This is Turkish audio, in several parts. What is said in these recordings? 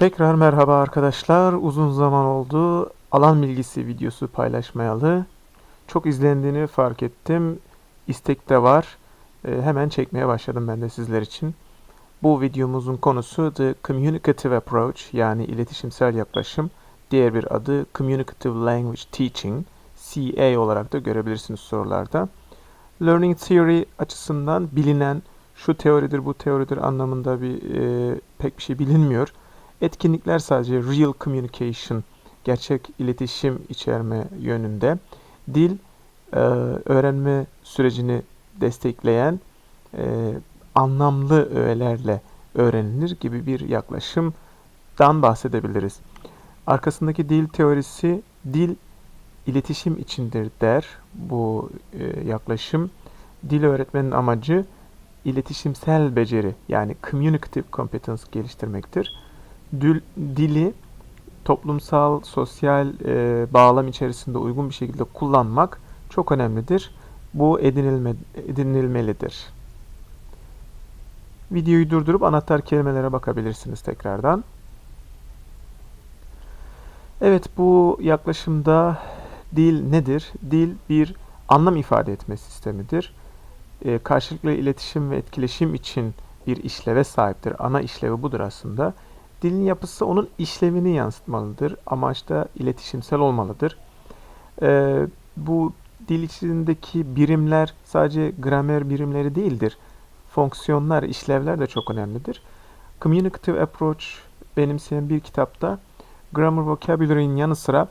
Tekrar merhaba arkadaşlar. Uzun zaman oldu. Alan bilgisi videosu paylaşmayalı. Çok izlendiğini fark ettim. İstek de var. Ee, hemen çekmeye başladım ben de sizler için. Bu videomuzun konusu The Communicative Approach yani iletişimsel yaklaşım. Diğer bir adı Communicative Language Teaching. CA olarak da görebilirsiniz sorularda. Learning Theory açısından bilinen şu teoridir bu teoridir anlamında bir e, pek bir şey bilinmiyor. Etkinlikler sadece real communication, gerçek iletişim içerme yönünde. Dil, e, öğrenme sürecini destekleyen e, anlamlı öğelerle öğrenilir gibi bir yaklaşımdan bahsedebiliriz. Arkasındaki dil teorisi, dil iletişim içindir der bu e, yaklaşım. Dil öğretmenin amacı iletişimsel beceri yani communicative competence geliştirmektir. Dil, dili toplumsal, sosyal e, bağlam içerisinde uygun bir şekilde kullanmak çok önemlidir. Bu edinilme, edinilmelidir. Videoyu durdurup anahtar kelimelere bakabilirsiniz tekrardan. Evet bu yaklaşımda dil nedir? Dil bir anlam ifade etme sistemidir. E, karşılıklı iletişim ve etkileşim için bir işleve sahiptir. Ana işlevi budur aslında. Dilin yapısı onun işlevini yansıtmalıdır. Amaç da iletişimsel olmalıdır. E, bu dil içindeki birimler sadece gramer birimleri değildir. Fonksiyonlar, işlevler de çok önemlidir. Communicative Approach benimseyen bir kitapta Grammar Vocabulary'nin yanı sıra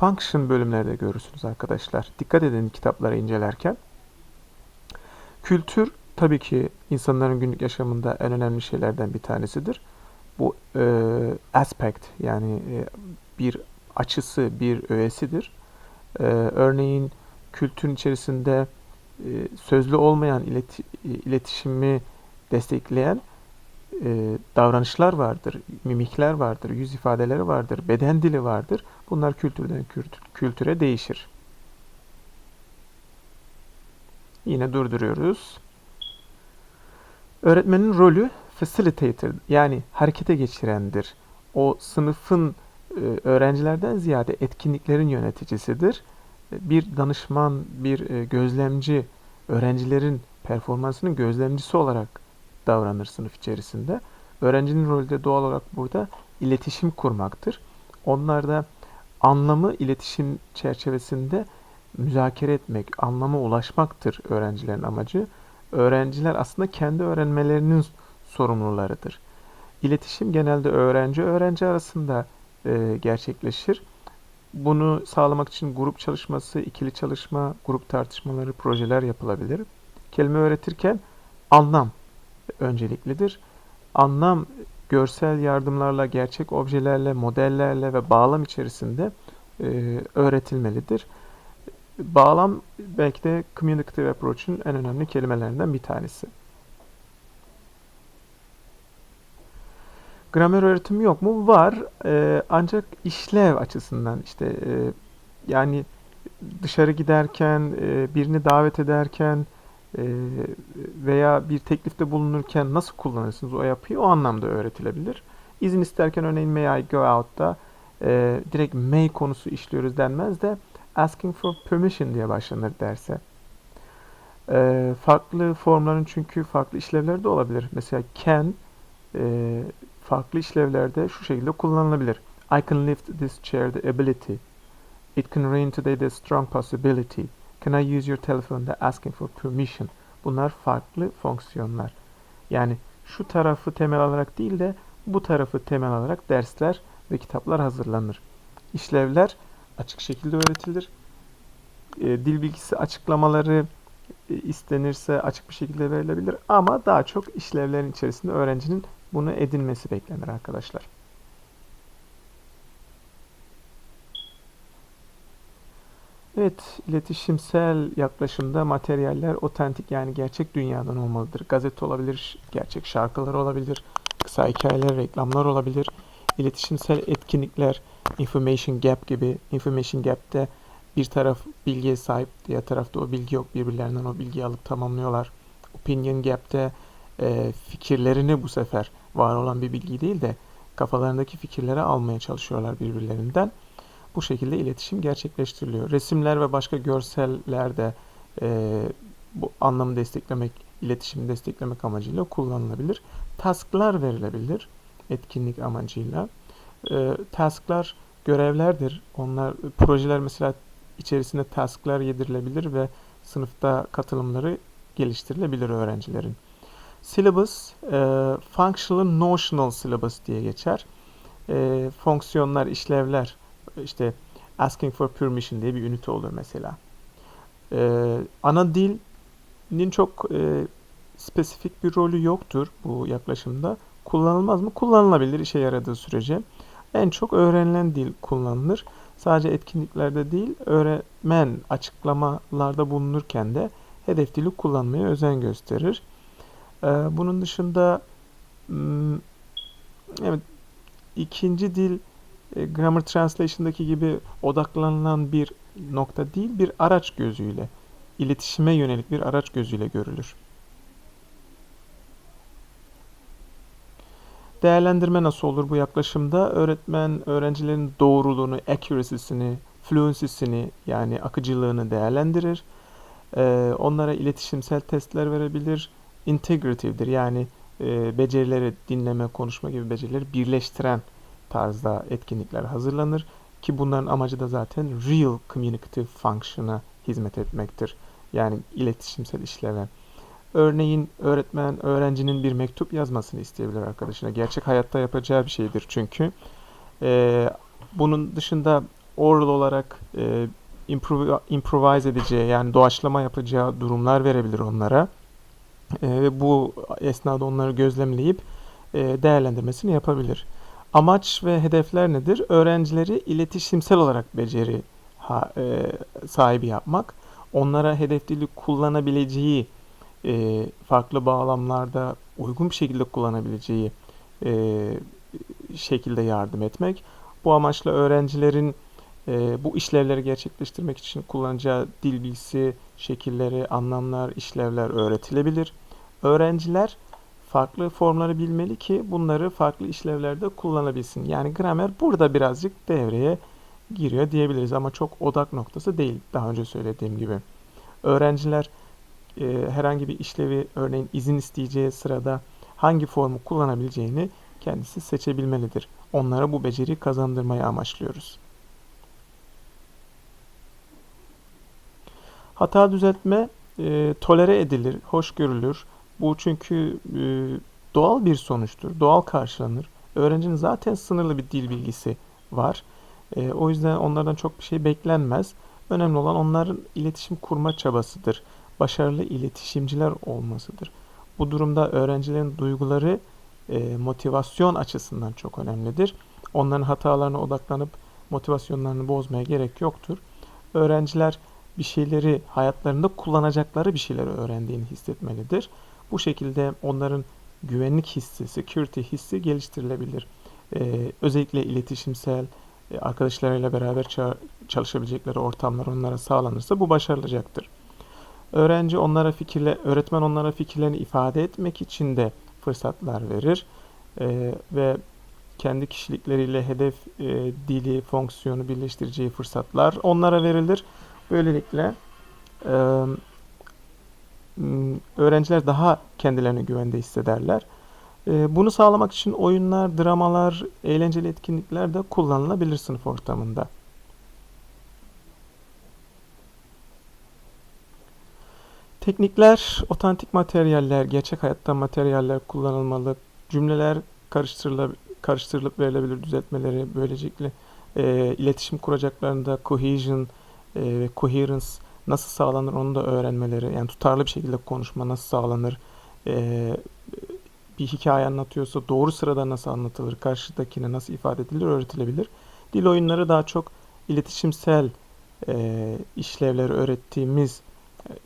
Function bölümlerde görürsünüz arkadaşlar. Dikkat edin kitapları incelerken. Kültür tabii ki insanların günlük yaşamında en önemli şeylerden bir tanesidir. Bu e, aspect yani e, bir açısı, bir öğesidir. E, örneğin kültürün içerisinde e, sözlü olmayan ileti, iletişimi destekleyen e, davranışlar vardır, mimikler vardır, yüz ifadeleri vardır, beden dili vardır. Bunlar kültürden kültüre değişir. Yine durduruyoruz. Öğretmenin rolü facilitator yani harekete geçirendir. O sınıfın e, öğrencilerden ziyade etkinliklerin yöneticisidir. Bir danışman, bir e, gözlemci öğrencilerin performansının gözlemcisi olarak davranır sınıf içerisinde. Öğrencinin rolü de doğal olarak burada iletişim kurmaktır. Onlar da anlamı iletişim çerçevesinde müzakere etmek, anlama ulaşmaktır öğrencilerin amacı. Öğrenciler aslında kendi öğrenmelerinin sorumlularıdır. İletişim genelde öğrenci öğrenci arasında e, gerçekleşir. Bunu sağlamak için grup çalışması, ikili çalışma, grup tartışmaları, projeler yapılabilir. Kelime öğretirken anlam önceliklidir. Anlam görsel yardımlarla, gerçek objelerle, modellerle ve bağlam içerisinde e, öğretilmelidir. Bağlam belki de communicative approach'un en önemli kelimelerinden bir tanesi. Gramer öğretimi yok mu? Var. E, ancak işlev açısından işte e, yani dışarı giderken, e, birini davet ederken e, veya bir teklifte bulunurken nasıl kullanırsınız o yapıyı o anlamda öğretilebilir. İzin isterken örneğin may I go out'ta e, direkt may konusu işliyoruz denmez de asking for permission diye başlanır derse. E, farklı formların çünkü farklı işlevleri de olabilir. Mesela can e, farklı işlevlerde şu şekilde kullanılabilir. I can lift this chair the ability. It can rain today the strong possibility. Can I use your telephone the asking for permission. Bunlar farklı fonksiyonlar. Yani şu tarafı temel alarak değil de bu tarafı temel alarak dersler ve kitaplar hazırlanır. İşlevler açık şekilde öğretilir. E, dil bilgisi açıklamaları e, istenirse açık bir şekilde verilebilir ama daha çok işlevlerin içerisinde öğrencinin bunu edinmesi beklenir arkadaşlar. Evet, iletişimsel yaklaşımda materyaller otentik yani gerçek dünyadan olmalıdır. Gazete olabilir, gerçek şarkılar olabilir, kısa hikayeler, reklamlar olabilir. İletişimsel etkinlikler, information gap gibi. Information gap'te bir taraf bilgiye sahip, diğer tarafta o bilgi yok. Birbirlerinden o bilgiyi alıp tamamlıyorlar. Opinion gap'te e, fikirlerini bu sefer var olan bir bilgi değil de kafalarındaki fikirleri almaya çalışıyorlar birbirlerinden. Bu şekilde iletişim gerçekleştiriliyor. Resimler ve başka görseller de e, bu anlamı desteklemek, iletişimi desteklemek amacıyla kullanılabilir. Tasklar verilebilir etkinlik amacıyla. E, tasklar görevlerdir. Onlar projeler mesela içerisinde tasklar yedirilebilir ve sınıfta katılımları geliştirilebilir öğrencilerin. Syllabus, e, functional notional syllabus diye geçer. E, fonksiyonlar, işlevler, işte asking for permission diye bir ünite olur mesela. E, ana dilin çok e, spesifik bir rolü yoktur bu yaklaşımda. Kullanılmaz mı? Kullanılabilir işe yaradığı sürece. En çok öğrenilen dil kullanılır. Sadece etkinliklerde değil, öğretmen açıklamalarda bulunurken de hedef dili kullanmaya özen gösterir. Ee, bunun dışında hmm, evet ikinci dil e, Grammar Translation'daki gibi odaklanılan bir nokta değil, bir araç gözüyle, iletişime yönelik bir araç gözüyle görülür. Değerlendirme nasıl olur bu yaklaşımda? Öğretmen öğrencilerin doğruluğunu, accuracy'sini, fluency'sini yani akıcılığını değerlendirir. Ee, onlara iletişimsel testler verebilir. Integrative'dir yani e, becerileri dinleme, konuşma gibi becerileri birleştiren tarzda etkinlikler hazırlanır. Ki bunların amacı da zaten real communicative function'a hizmet etmektir. Yani iletişimsel işleve. Örneğin öğretmen öğrencinin bir mektup yazmasını isteyebilir arkadaşına. Gerçek hayatta yapacağı bir şeydir çünkü. Ee, bunun dışında oral olarak e, improv improvise edeceği yani doğaçlama yapacağı durumlar verebilir onlara. E, ve bu esnada onları gözlemleyip e, değerlendirmesini yapabilir. Amaç ve hedefler nedir? Öğrencileri iletişimsel olarak beceri e, sahibi yapmak, onlara hedef dili kullanabileceği e, farklı bağlamlarda uygun bir şekilde kullanabileceği şekilde yardım etmek. Bu amaçla öğrencilerin e, bu işlevleri gerçekleştirmek için kullanacağı dil bilgisi, şekilleri, anlamlar, işlevler öğretilebilir. Öğrenciler farklı formları bilmeli ki bunları farklı işlevlerde kullanabilsin. Yani gramer burada birazcık devreye giriyor diyebiliriz ama çok odak noktası değil daha önce söylediğim gibi. Öğrenciler e, herhangi bir işlevi örneğin izin isteyeceği sırada hangi formu kullanabileceğini kendisi seçebilmelidir. Onlara bu beceriyi kazandırmayı amaçlıyoruz. Hata düzeltme e, tolere edilir, hoş görülür. Bu çünkü e, doğal bir sonuçtur, doğal karşılanır. Öğrencinin zaten sınırlı bir dil bilgisi var. E, o yüzden onlardan çok bir şey beklenmez. Önemli olan onların iletişim kurma çabasıdır. Başarılı iletişimciler olmasıdır. Bu durumda öğrencilerin duyguları e, motivasyon açısından çok önemlidir. Onların hatalarına odaklanıp motivasyonlarını bozmaya gerek yoktur. Öğrenciler bir şeyleri hayatlarında kullanacakları bir şeyleri öğrendiğini hissetmelidir. Bu şekilde onların güvenlik hissi, security hissi geliştirilebilir. Ee, özellikle iletişimsel, e, arkadaşlarıyla beraber çalışabilecekleri ortamlar onlara sağlanırsa bu başarılacaktır. Öğrenci onlara fikirle, öğretmen onlara fikirlerini ifade etmek için de fırsatlar verir ee, ve kendi kişilikleriyle hedef e, dili, fonksiyonu birleştireceği fırsatlar onlara verilir. Böylelikle e, öğrenciler daha kendilerini güvende hissederler. E, bunu sağlamak için oyunlar, dramalar, eğlenceli etkinlikler de kullanılabilir sınıf ortamında. Teknikler, otantik materyaller, gerçek hayatta materyaller kullanılmalı. Cümleler karıştırılıp, karıştırılıp verilebilir düzeltmeleri. Böylelikle e, iletişim kuracaklarında cohesion e, ve coherence nasıl sağlanır onu da öğrenmeleri. Yani tutarlı bir şekilde konuşma nasıl sağlanır. E, bir hikaye anlatıyorsa doğru sırada nasıl anlatılır, karşıdakine nasıl ifade edilir öğretilebilir. Dil oyunları daha çok iletişimsel e, işlevleri öğrettiğimiz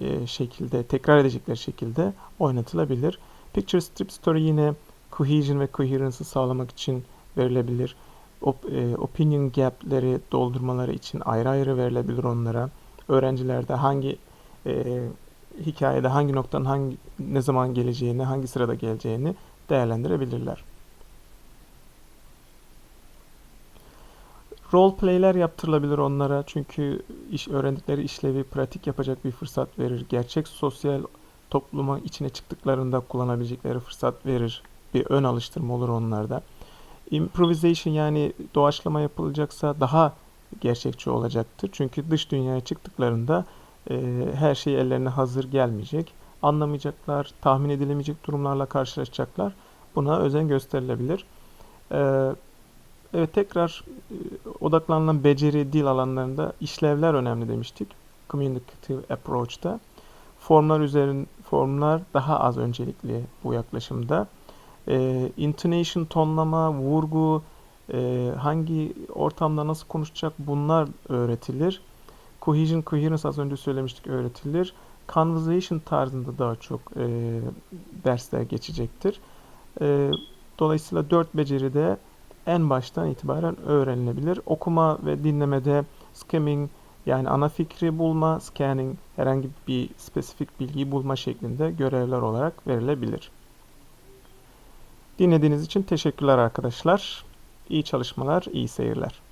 e, şekilde, tekrar edecekleri şekilde oynatılabilir. Picture Strip Story yine cohesion ve coherence'ı sağlamak için verilebilir. Op, e, opinion gap'leri doldurmaları için ayrı ayrı verilebilir onlara. Öğrencilerde hangi e, hikayede hangi noktanın hangi ne zaman geleceğini, hangi sırada geleceğini değerlendirebilirler. Role play'ler yaptırılabilir onlara çünkü iş öğrendikleri işlevi pratik yapacak bir fırsat verir. Gerçek sosyal topluma içine çıktıklarında kullanabilecekleri fırsat verir. Bir ön alıştırma olur onlarda. Improvisation yani doğaçlama yapılacaksa daha gerçekçi olacaktır. Çünkü dış dünyaya çıktıklarında e, her şey ellerine hazır gelmeyecek. Anlamayacaklar, tahmin edilemeyecek durumlarla karşılaşacaklar. Buna özen gösterilebilir. E, evet tekrar e, odaklanılan beceri dil alanlarında işlevler önemli demiştik. Communicative approach'ta. Formlar üzerin formlar daha az öncelikli bu yaklaşımda. E, intonation, tonlama, vurgu, e, hangi ortamda nasıl konuşacak bunlar öğretilir. Cohesion, coherence az önce söylemiştik öğretilir. Conversation tarzında daha çok e, dersler geçecektir. E, dolayısıyla dört beceri de en baştan itibaren öğrenilebilir. Okuma ve dinlemede skimming yani ana fikri bulma, scanning herhangi bir spesifik bilgiyi bulma şeklinde görevler olarak verilebilir. Dinlediğiniz için teşekkürler arkadaşlar. İyi çalışmalar, iyi seyirler.